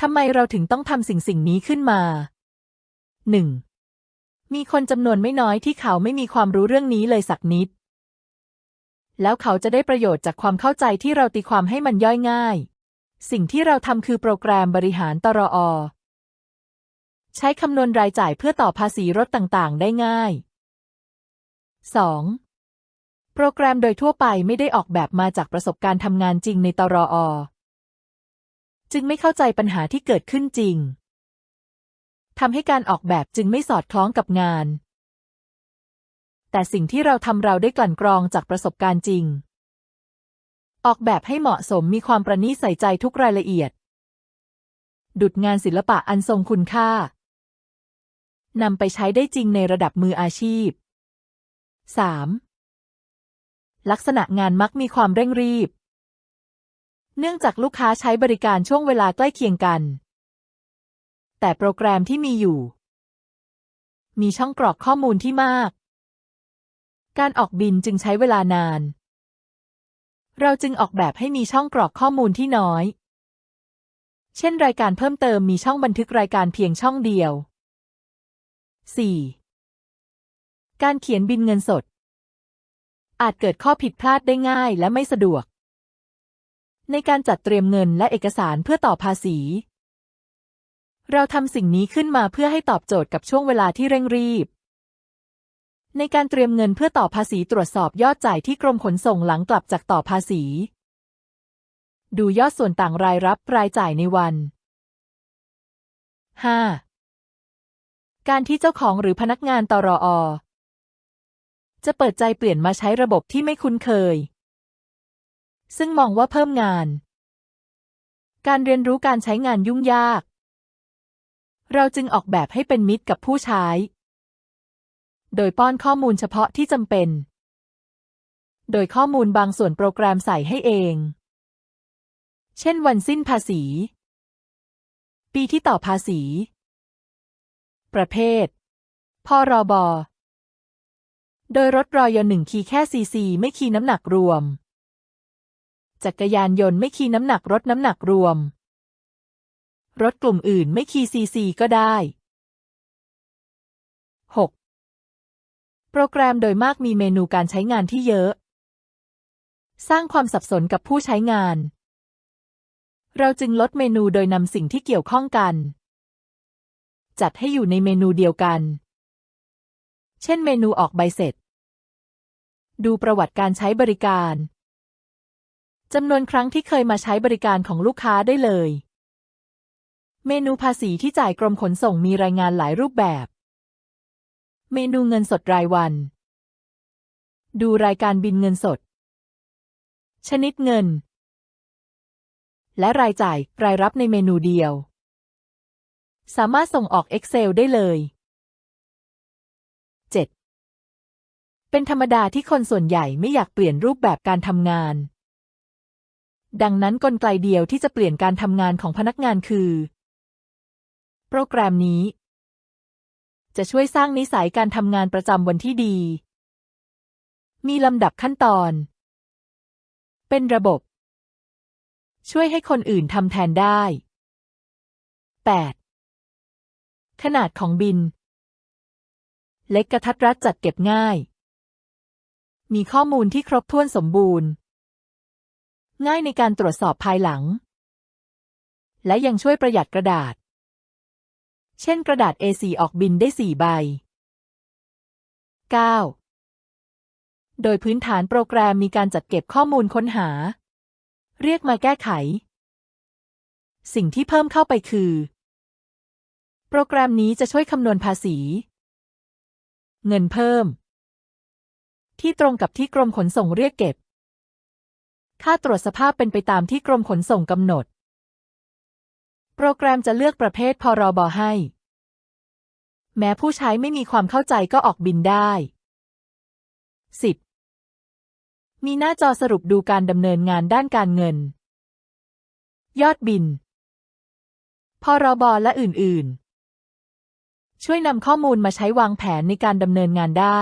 ทำไมเราถึงต้องทำสิ่งสิ่งนี้ขึ้นมาหนึ่งมีคนจำนวนไม่น้อยที่เขาไม่มีความรู้เรื่องนี้เลยสักนิด แล้วเขาจะได้ประโยชน์จากความเข้าใจที่เราตีความให้มันย่อยง่าย สิ่งที่เราทำคือโปรแกรมบริหารตรอ ใช้คำนวณรายจ่ายเพื่อต่อภาษีรถต่างๆ ได้ง่าย 2. โปรแกรมโดยทั่วไปไม่ได้ออกแบบมาจากประสบการณ์ทำงานจริงในตรอ จึงไม่เข้าใจปัญหาที่เกิดขึ้นจริงทำให้การออกแบบจึงไม่สอดคล้องกับงาน แต่สิ่งที่เราทำเราได้กลั่นกรองจากประสบการณ์จริง ออกแบบให้เหมาะสมมีความประณีตใส่ใจทุกรายละเอียด ดุดงานศิลปะอันทรงคุณค่านำไปใช้ได้จริงในระดับมืออาชีพ 3. ลักษณะงานมักมีความเร่งรีบ เนื่องจากลูกค้าใช้บริการช่วงเวลาใกล้เคียงกัน แต่โปรแกรมที่มีอยู่ มีช่องกรอกข้อมูลที่มาก การออกบินจึงใช้เวลานาน เราจึงออกแบบให้มีช่องกรอกข้อมูลที่น้อย เช่น รายการเพิ่มเติมมีช่องบันทึกรายการเพียงช่องเดียว 4. การเขียนบินเงินสด อาจเกิดข้อผิดพลาดได้ง่ายและไม่สะดวก ในการจัดเตรียมเงินและเอกสารเพื่อต่อภาษี เราทำสิ่งนี้ขึ้นมาเพื่อให้ตอบโจทย์กับช่วงเวลาที่เร่งรีบ ในการเตรียมเงินเพื่อต่อภาษีตรวจสอบยอดจ่ายที่กรมขนส่งหลังกลับจากต่อภาษี ดูยอดส่วนต่างรายรับรายจ่ายในวัน 5. การที่เจ้าของหรือพนักงานตรอจะเปิดใจเปลี่ยนมาใช้ระบบที่ไม่คุ้นเคย ซึ่งมองว่าเพิ่มงาน การเรียนรู้การใช้งานยุ่งยาก เราจึงออกแบบให้เป็นมิตรกับผู้ใช้ โดยป้อนข้อมูลเฉพาะที่จำเป็น โดยข้อมูลบางส่วนโปรแกรมใส่ให้เอง เช่นวันสิ้นภาษี ปีที่ต่อภาษี ประเภทพรบโดยรถรอยหนึ่งคีแค่ซีซีไม่คีน้ำหนักรวม จักรยานยนต์ไม่คีน้ำหนักรถน้ำหนักรวม รถกลุ่มอื่นไม่คีซีซีก็ได้ 6. โปรแกรมโดยมากมีเมนูการใช้งานที่เยอะ สร้างความสับสนกับผู้ใช้งาน เราจึงลดเมนูโดยนำสิ่งที่เกี่ยวข้องกัน จัดให้อยู่ในเมนูเดียวกัน เช่นเมนูออกใบเสร็จ ดูประวัติการใช้บริการ จำนวนครั้งที่เคยมาใช้บริการของลูกค้าได้เลย เมนูภาษีที่จ่ายกรมขนส่งมีรายงานหลายรูปแบบ เมนูเงินสดรายวัน ดูรายการบินเงินสด ชนิดเงิน และรายจ่ายรายรับในเมนูเดียว สามารถส่งออก Excel ได้เลย 7. เป็นธรรมดาที่คนส่วนใหญ่ไม่อยากเปลี่ยนรูปแบบการทำงาน ดังนั้นกลไกเดียวที่จะเปลี่ยนการทำงานของพนักงานคือ โปรแกรมนี้ จะช่วยสร้างนิสัยการทำงานประจำวันที่ดี มีลำดับขั้นตอน เป็นระบบ ช่วยให้คนอื่นทำแทนได้ 8. ขนาดของบิน เล็กกระทัดรัดจัดเก็บง่าย มีข้อมูลที่ครบถ้วนสมบูรณ์ ง่ายในการตรวจสอบภายหลัง และยังช่วยประหยัดกระดาษ เช่นกระดาษ A4 ออกบินได้4ใบ 9. โดยพื้นฐานโปรแกรมมีการจัดเก็บข้อมูลค้นหา เรียกมาแก้ไข สิ่งที่เพิ่มเข้าไปคือ โปรแกรมนี้จะช่วยคำนวณภาษี เงินเพิ่ม ที่ตรงกับที่กรมขนส่งเรียกเก็บ ค่าตรวจสภาพเป็นไปตามที่กรมขนส่งกำหนด โปรแกรมจะเลือกประเภทพรบให้ แม้ผู้ใช้ไม่มีความเข้าใจก็ออกบินได้ 10. มีหน้าจอสรุปดูการดำเนินงานด้านการเงิน ยอดบิน พรบและอื่น ๆ ช่วยนำข้อมูลมาใช้วางแผนในการดำเนินงานได้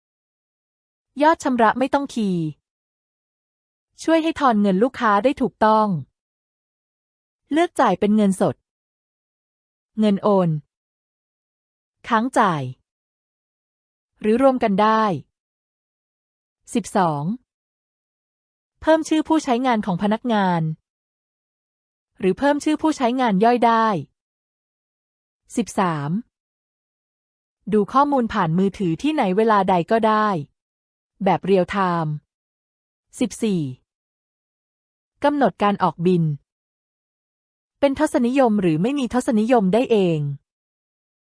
11. ยอดชำระไม่ต้องคีย์ ช่วยให้ทอนเงินลูกค้าได้ถูกต้อง เลือกจ่ายเป็นเงินสด เงินโอน ค้างจ่าย หรือรวมกันได้ 12. เพิ่มชื่อผู้ใช้งานของพนักงาน หรือเพิ่มชื่อผู้ใช้งานย่อยได้ 13. ดูข้อมูลผ่านมือถือที่ไหนเวลาใดก็ได้ แบบเรียลไทม์ 14. กำหนดการออกบิน เป็นทศนิยมหรือไม่มีทศนิยมได้เอง